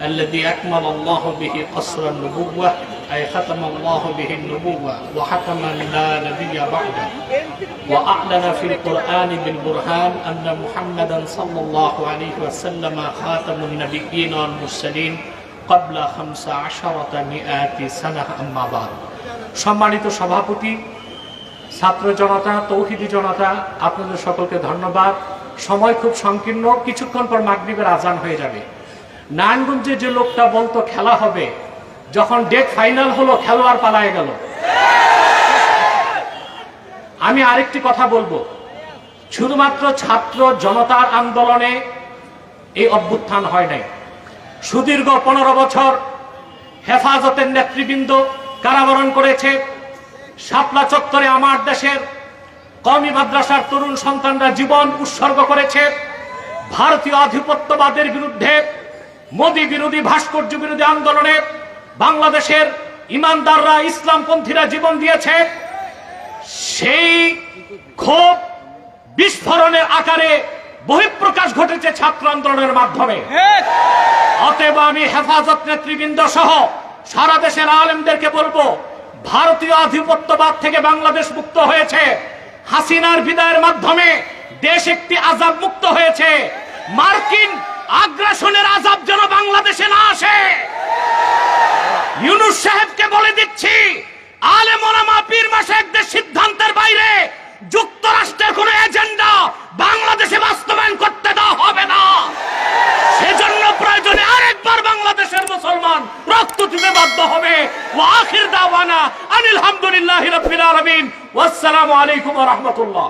الذي أكمل الله به قصر النبوة أي ختم الله به النبوة وحكم لا نبي بعده وأعلن في القرآن بالبرهان أن محمدا صلى الله عليه وسلم خاتم النبيين والمرسلين قبل خمس عشرة مئات سنة أما بعد সম্মানিত সভাপতি ছাত্র জনতা তৌহিদি জনতা আপনাদের সকলকে ধন্যবাদ সময় খুব সংকীর্ণ কিছুক্ষণ পর মাগরীবের আজান হয়ে যাবে নারায়ণগঞ্জে যে লোকটা বলতো খেলা হবে, যখন ডেট ফাইনাল হলো, খেলোয়াড় পালায় গেল। আমি আরেকটি কথা বলব। শুধুমাত্র ছাত্র জনতার আন্দোলনে এই অভ্যুত্থান হয় নাই। সুদীর্ঘ পনেরো বছর হেফাজতের নেতৃবৃন্দ কারাবরণ করেছে। শাপলা চত্বরে আমার দেশের কমি মাদ্রাসার তরুণ সন্তানরা জীবন উৎসর্গ করেছে। ভারতীয় আধিপত্যবাদের বিরুদ্ধে মোদী বিরোধী ভাস্কর্য বিরোধী আন্দোলনে বাংলাদেশের ইমানদাররা ইসলামপন্থীরা জীবন দিয়েছে। সেই ক্ষোভ বিস্ফোরণের আকারে বহিঃপ্রকাশ ঘটেছে ছাত্র আন্দোলনের মাধ্যমে। অতএব আমি হেফাজত নেতৃবৃন্দ সহ সারা দেশের আলেমদেরকে বলব, ভারতীয় আধিপত্যবাদ থেকে বাংলাদেশ মুক্ত হয়েছে। হাসিনার বিদায়ের মাধ্যমে দেশ একটি আজাদ মুক্ত হয়েছে। মার্কিন আগ্রাসনের আজাব যেন বাংলাদেশে না আসে। ইউনুস সাহেবকে বলে দিচ্ছি আলে মোলামা পীর মাসায়েকদের সিদ্ধান্তের বাইরে যুক্তরাষ্ট্রের কোন এজেন্ডা বাংলাদেশে বাস্তবায়ন করতে দেওয়া হবে না। সেজন্য প্রয়োজনে আরেকবার বাংলাদেশের মুসলমান রক্ত দিতে বাধ্য হবে। ওয়া আখির দাওয়ানা আনিল হামদুলিল্লাহি রাব্বিল আলামিন। ওয়াসসালামু আলাইকুম রাহমাতুল্লাহ।